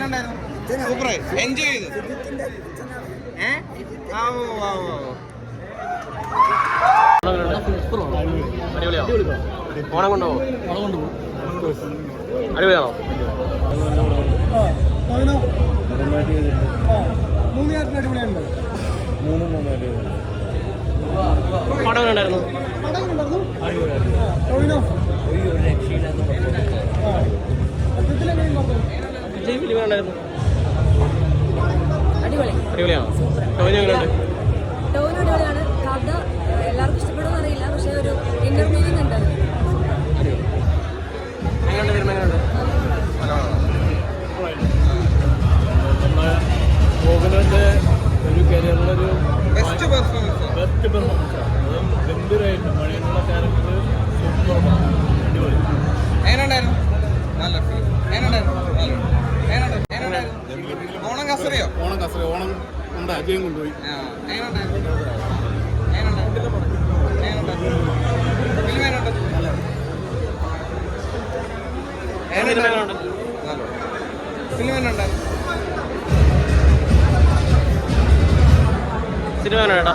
സൂപ്പറായി. എൻജോയ് ചെയ്തു. ഏ? ആ ഓ ആ ഓ അടിപൊളിയാണോ? ഓണം കൊണ്ടുപോകോ അടിപൊളിയാണോ? പടം ഉണ്ടായിരുന്നു അടിപൊളി. അടിപൊളിയാണോ? ടോവിനോ എങ്ങനെയുണ്ട്? അടിപൊളിയാണ്. കഥ എല്ലാവർക്കും ഇഷ്ടപ്പെടുമെന്ന് അറിയില്ല പക്ഷേ ഒരു ഉണ്ട്. എങ്ങനെയുണ്ട് ഒരു കരിയറിലൊരു ബെസ്റ്റ് പെർഫോമൻസ് ബെസ്റ്റ് പെർഫോമൻസ് അതും ഗംഭീരമായിട്ട് മണിയുള്ള ക്യാരക്ടർ കസറിയോ ഓണം കസറി ഓണം നമ്മുടെ അജയം കൊണ്ടുപോയി. സിനിമ എങ്ങനെയുണ്ട്?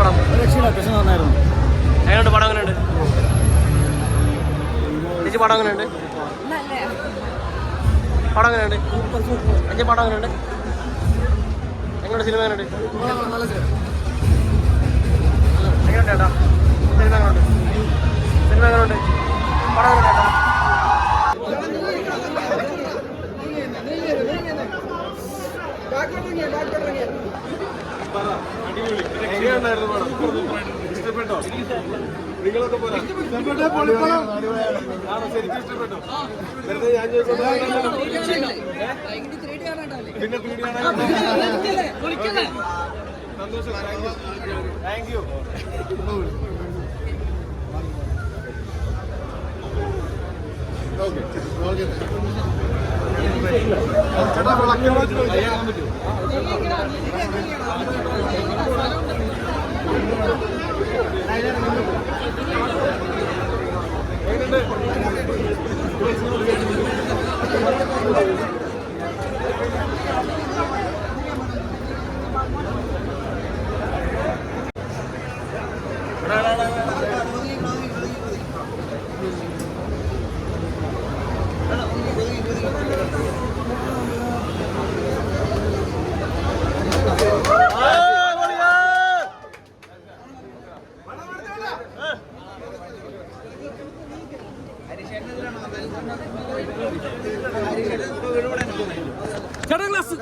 പടം? രക്ഷയില്ല അത്യാവശ്യം നന്നായിരുന്നു. എങ്ങനെയുണ്ട് പടം എങ്ങനെയുണ്ട്? ചേച്ചി പടം എങ്ങനെയുണ്ട്. പടം എങ്ങനെയുണ്ട് അഞ്ച് പടം എങ്ങനെയുണ്ട് എങ്ങനെയുണ്ട് സിനിമ എങ്ങനെയുണ്ട്? എങ്ങനെയുണ്ട് ചേട്ടാ? സിനിമ എങ്ങനെയുണ്ട്? സിനിമ എങ്ങനെയുണ്ട്? പടം എങ്ങനെയുണ്ട് ചേട്ടാ ഇഷ്ടപ്പെട്ടോ? നിങ്ങളൊക്കെ പോരാ. ശരിക്കും ഇഷ്ടപ്പെട്ടോ വെറുതെ ഞാൻ പിന്നെ ത്രീ ഡി സന്തോഷം താങ്ക് യു ചേട്ടാ പറ്റുമോ 会之后。ചേട്ടാ ഗ്ലാസ്